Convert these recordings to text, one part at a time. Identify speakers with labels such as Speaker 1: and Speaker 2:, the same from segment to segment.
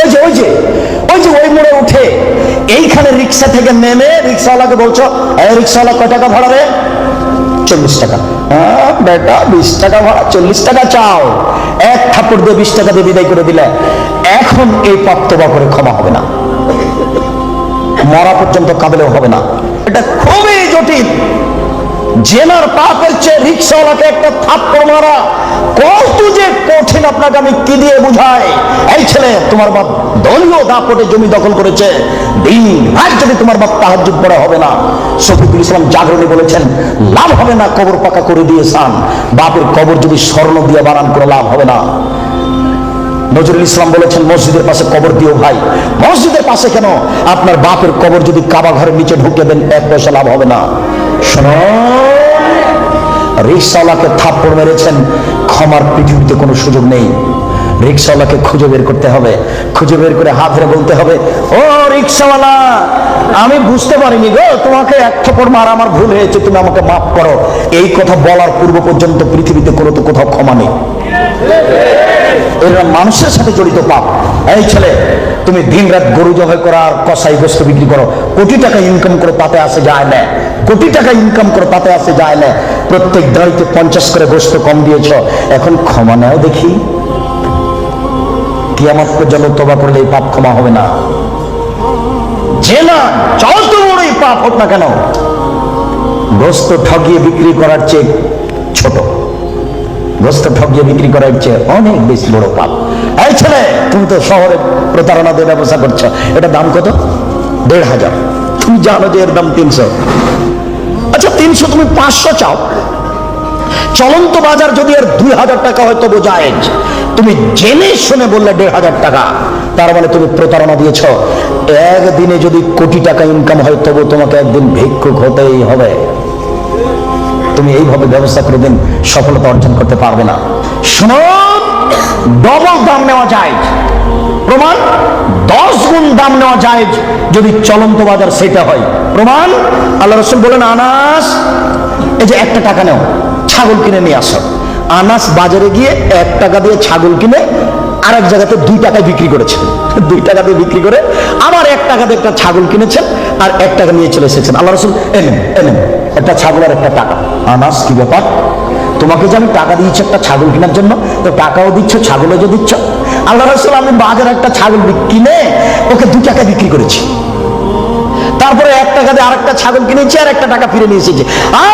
Speaker 1: ওই যে ওই যে ওই যে ওই মোড়ে উঠে এইখানে রিক্সা থেকে নেমে রিক্সাওয়ালাকে বলছো, এই রিক্সাওয়ালা কয় টাকা ভাড়া রে? চল্লিশ টাকা। হ্যাঁ বেটা, বিশ টাকা ভাড়া, চল্লিশ টাকা চাও। এক ঠাকুর দিয়ে বিশ টাকা দিয়ে বিদায় করে দিলে এখন এই পাপ তোবা করে ক্ষমা হবে না। মরা পর্যন্ত কাবেলেও হবে না। এটা খুবই জটিল। জেনার পাপের চেয়ে রিক্সাওয়ালাকে একটা থাপ্পড় মারা। কত যে কঠিন আপনাকে আমি কি দিয়ে বুঝাই? এই ছেলে, তোমার বাপ দলীয় দাপটে জমি দখল করেছে। দিন রাত যদি তোমার বাপ তাহাজুদ পড়া, হবে না। শফিকুল ইসলাম জাগরণী বলেছেন, লাভ হবে না কবর পাকা করে দিয়েছান বাপের কবর যদি স্বর্ণ দিয়ে বানান করে লাভ হবে না। নজরুল ইসলাম বলেছেন, মসজিদের পাশে কবর দিও ভাই। মসজিদের পাশে কেন? আপনার বাপের কবর যদি কাবা ঘরের নিচে ঢুকে দেন, এক পয়সা লাভ হবে না। শোনো। রিক্সাওয়ালাকে থাপ্পড় মেরেছেন, ক্ষমার পৃথিবীতে কোনো সুযোগ নেই। রিক্সাওয়ালাকে খুঁজে বের করতে হবে, খুঁজে বের করে হাত ধরে বলতে হবে, ও রিক্সাওয়ালা আমি বুঝতে পারিনি গো, তোমাকে এক থাপ্পড় মারা আমার ভুল হয়েছে, তুমি আমাকে মাফ করো। এই কথা বলার পূর্ব পর্যন্ত পৃথিবীতে কোনো তো কোথাও ক্ষমা নেই। এরা মানুষের সাথে জড়িত পাপ। এই ছেলে, তুমি দিন রাত গরু জবাই করো আর কসাই গোস্ত বিক্রি করো। কোটি টাকা ইনকাম করে তাতে আসে যায় না। কোটি টাকা ইনকাম করে তাতে আসে যায় না। প্রত্যেক দাঁড়িতে পঞ্চাশ করে গোস্ত কম দিয়েছ, এখন ক্ষমা নাও দেখি। কিয়ামত পর্যন্ত তোবা করলে এই পাপ ক্ষমা হবে না। যে না যত বড়ই পাপ হোক না কেন। গোস্ত ঠগিয়ে বিক্রি করার চেয়ে ছোট। গোস্ত ঠকিয়ে বিক্রি করার চেয়ে অনেক বেশি বড় পাপ। এই ছেলে, তুমি তো শহরে প্রতারণা দিয়ে ব্যবসা করছ। এটা দাম কত? দেড় হাজার। তুমি জানো যে এর দাম তিনশো। আচ্ছা তিনশো তুমি পাঁচশো চাও। চলন্ত বাজার যদি এর দুই হাজার টাকা হয়, তবু জায়েজ তুমি জেনে শুনে বললে দেড় হাজার টাকা। তার মানে তুমি প্রতারণা দিয়েছ। একদিনে যদি কোটি টাকা ইনকাম হয়, তবু তোমাকে একদিন ভিক্ষুক হতেই হবে। তুমি এইভাবে ব্যবস্থা করে দিন, সফলতা অর্জন করতে পারবে না। শুনুন ডবল দাম নেওয়া যায়। প্রমাণ? দশ গুণ দাম নেওয়া যায় যদি চলন্ত বাজার সেটা হয়। প্রমাণ? আল্লাহ রসুল বলেন, আনাস, এই যে একটা টাকা নেও, ছাগল কিনে নিয়ে আসো। আনাস বাজারে গিয়ে এক টাকা দিয়ে ছাগল কিনে আর এক জায়গাতে দুই টাকায় বিক্রি করেছেন। দুই টাকা দিয়ে বিক্রি করে আবার এক টাকা দিয়ে একটা ছাগল কিনেছেন আর এক টাকা নিয়ে চলে এসেছেন। আল্লাহ রসুল এনেন এনেন একটা ছাগল আর একটা টাকা। আনাস, কি ব্যাপার? তোমাকে যে আমি টাকা দিয়েছি একটা ছাগল কেনার জন্য, তো টাকাও দিচ্ছ, ছাগলও যে দিচ্ছ আল্লাহ রসুল আমি বাজারে একটা ছাগল কিনে ওকে দু টাকায় বিক্রি করেছি। তারপরে এক টাকা দিয়ে আরেকটা ছাগল কিনেছি, আর একটা টাকা ফিরে নিয়ে এসেছি।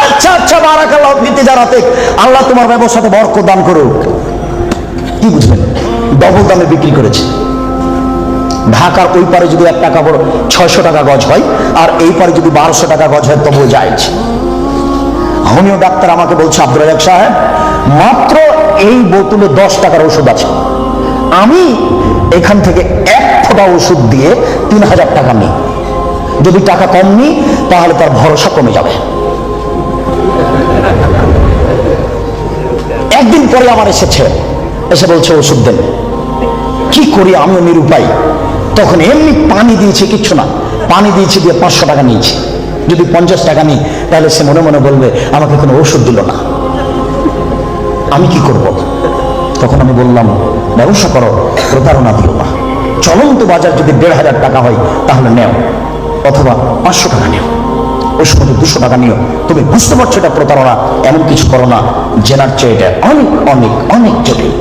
Speaker 1: আচ্ছা আচ্ছা বারাকাল্লাহ ফিতে যারাতে আল্লাহ তোমার ব্যবসাতে বরকত দান করুক। কি বুঝলেন? ডবল দামে বিক্রি করেছে। ঢাকার ওই পারে যদি এক টাকা বড় ছয়শো টাকা গজ হয়, আর এই পারে যদি বারোশো টাকা গজ হয়, তবুও যায় হোমিও ডাক্তার আমাকে বলছে আব্দুল রাজাক সাহেব, মাত্র এই বোতলে দশ টাকার ওষুধ আছে। আমি এখান থেকে এক ফোঁটা ওষুধ দিয়ে তিন হাজার টাকা নিই। যদি টাকা কম নিই, তাহলে তার ভরসা কমে যাবে। একদিন পরে আমার এসেছে। এসে বলছে, ওষুধ দেন। কি করি? আমিও নিরুপায়। তখন এমনি পানি দিয়েছি, কিচ্ছু না। পানি দিয়েছি, দিয়ে পাঁচশো টাকা নিয়েছি। যদি পঞ্চাশ টাকা নিই, তাহলে সে মনে মনে বলবে, আমাকে কোনো ওষুধ দিল না। আমি কি করব? তখন আমি বললাম ব্যবসা করো, প্রতারণা দিও না। চলন্ত বাজার যদি দেড় হাজার টাকা হয়, তাহলে নেও, অথবা পাঁচশো টাকা নেও। ওই সময় দুশো টাকা নিও, তুমি বুঝতে পারছ এটা প্রতারণা, এমন কিছু করো না, জেনার চেয়ে এটা অনেক অনেক অনেক জটিল।